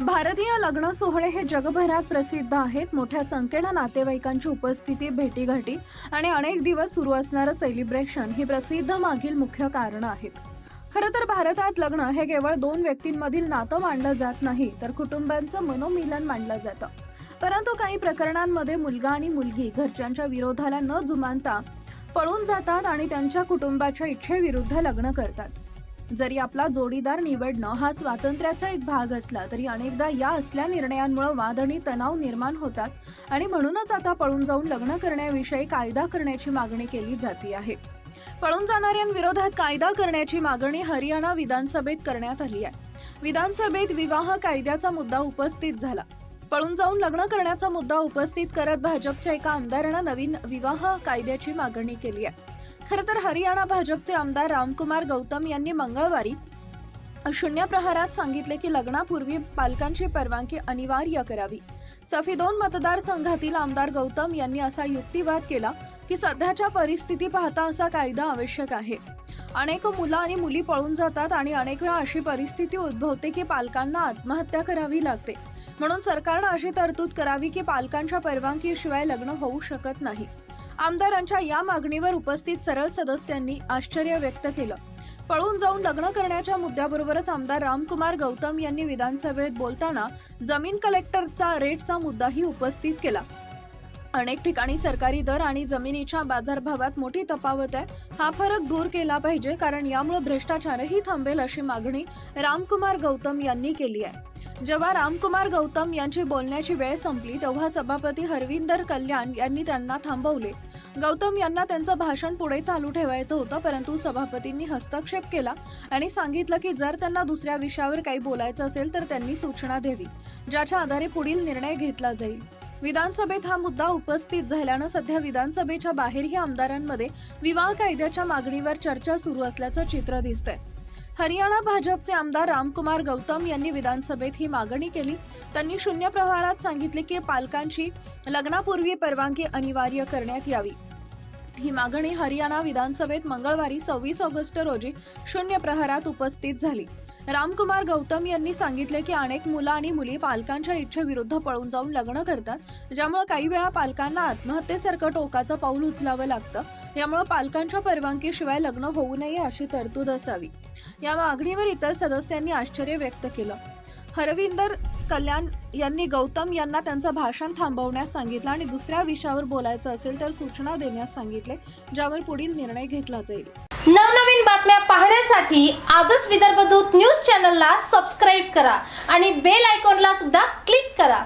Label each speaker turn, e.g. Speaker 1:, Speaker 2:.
Speaker 1: भारतीय लग्न सोहळे हे जगभरात प्रसिद्ध आहेत. मोठ्या संख्येनं नातेवाईकांची उपस्थिती भेटीगाठी आणि अनेक दिवस सुरू असणारं सेलिब्रेशन ही प्रसिद्ध मागील मुख्य कारणं आहेत. खरं तर भारतात लग्न हे केवळ दोन व्यक्तींमधील नातं मानलं जात नाही तर कुटुंबांचं मनोमिलन मानलं जातं. परंतु काही प्रकरणांमध्ये मुलगा आणि मुलगी घरच्यांच्या विरोधाला न जुमानता पळून जातात आणि त्यांच्या कुटुंबाच्या इच्छेविरुद्ध लग्न करतात. जरी आपला जोडीदार निवडणं हा स्वातंत्र्याचा एक भाग असला तरी अनेकदा या असल्या निर्णयांमुळे वाद आणि तणाव निर्माण होतात आणि म्हणूनच आता पळून जाऊन लग्न करण्याविषयी कायदा करण्याची मागणी केली जाते आहे. पळून जाणाऱ्यांविरोधात कायदा करण्याची मागणी हरियाणा विधानसभेत करण्यात आली आहे. विधानसभेत विवाह कायद्याचा मुद्दा उपस्थित झाला. पळून जाऊन लग्न करण्याचा मुद्दा उपस्थित करत भाजपच्या एका आमदारानं नवीन विवाह कायद्याची मागणी केली आहे. खरं तर हरियाणा भाजपचे आमदार रामकुमार गौतम यांनी मंगळवारी शून्य प्रहारात सांगितले की लग्नापूर्वी पालकांची परवानगी अनिवार्य करावी. सफी दोन मतदारसंघातील आमदार गौतम यांनी असा युक्तिवाद केला की सध्याच्या परिस्थिती पाहता असा कायदा आवश्यक आहे. अनेक मुलं आणि मुली पळून जातात आणि अनेक वेळा अशी परिस्थिती उद्भवते की पालकांना आत्महत्या करावी लागते. म्हणून सरकारनं अशी तरतूद करावी की पालकांच्या परवानगीशिवाय लग्न होऊ शकत नाही. आमदारांच्या या मागणीवर उपस्थित सरळ सदस्यांनी आश्चर्य व्यक्त केलं. पळून जाऊन लग्न करण्याच्या मुद्द्याबरोबरच आमदार रामकुमार गौतम यांनी विधानसभेत बोलताना जमीन कलेक्टरचा रेटचा मुद्दाही उपस्थित केला. अनेक ठिकाणी सरकारी दर आणि जमिनीच्या बाजारभावात मोठी तफावत आहे. हा फरक दूर केला पाहिजे कारण यामुळे भ्रष्टाचारही थांबेल अशी मागणी रामकुमार गौतम यांनी केली आहे. जेव्हा रामकुमार गौतम यांची बोलण्याची वेळ संपली तेव्हा सभापती हरविंदर कल्याण यांनी त्यांना थांबवले. गौतम यांना त्यांचं भाषण पुढे चालू ठेवायचं होतं परंतु सभापतींनी हस्तक्षेप केला आणि सांगितलं की जर त्यांना दुसऱ्या विषयावर काही बोलायचं असेल तर त्यांनी सूचना द्यावी ज्याच्या आधारे पुढील निर्णय घेतला जाईल. विधानसभेत हा मुद्दा उपस्थित झाल्यानं सध्या विधानसभेच्या बाहेरही आमदारांमध्ये विवाह कायद्याच्या मागणीवर चर्चा सुरू असल्याचं चित्र दिसतंय. हरियाणा भाजपचे आमदार रामकुमार गौतम यांनी विधानसभेत ही मागणी केली. त्यांनी शून्य प्रहारात सांगितले की पालकांची लग्नापूर्वी परवानगी अनिवार्य करण्यात यावी. ही मागणी हरियाणा विधानसभेत मंगळवारी सव्वीस ऑगस्ट रोजी शून्य प्रहारात उपस्थित झाली. रामकुमार गौतम यांनी सांगितले की अनेक मुलं आणि मुली पालकांच्या इच्छेविरुद्ध पळून जाऊन लग्न करतात ज्यामुळे काही वेळा पालकांना आत्महत्येसारखं टोकाचं पाऊल उचलावं लागतं. यामुळे पालकांच्या परवानगीशिवाय लग्न होऊ नये अशी तरतूद असावी. या मागणीवर इतर सदस्यांनी आश्चर्य व्यक्त केलं. हरविंदर कल्याण यांनी गौतम यांना त्यांचं भाषण थांबवण्यास सांगितलं आणि दुसऱ्या विषयावर बोलायचं असेल तर सूचना देण्यास सांगितले ज्यावर पुढील निर्णय घेतला जाईल.
Speaker 2: नवनवीन बातम्या पाहण्यासाठी आजच विदर्भ दूत न्यूज चॅनलला सबस्क्राईब करा आणि बेल आयकॉनला सुद्धा क्लिक करा.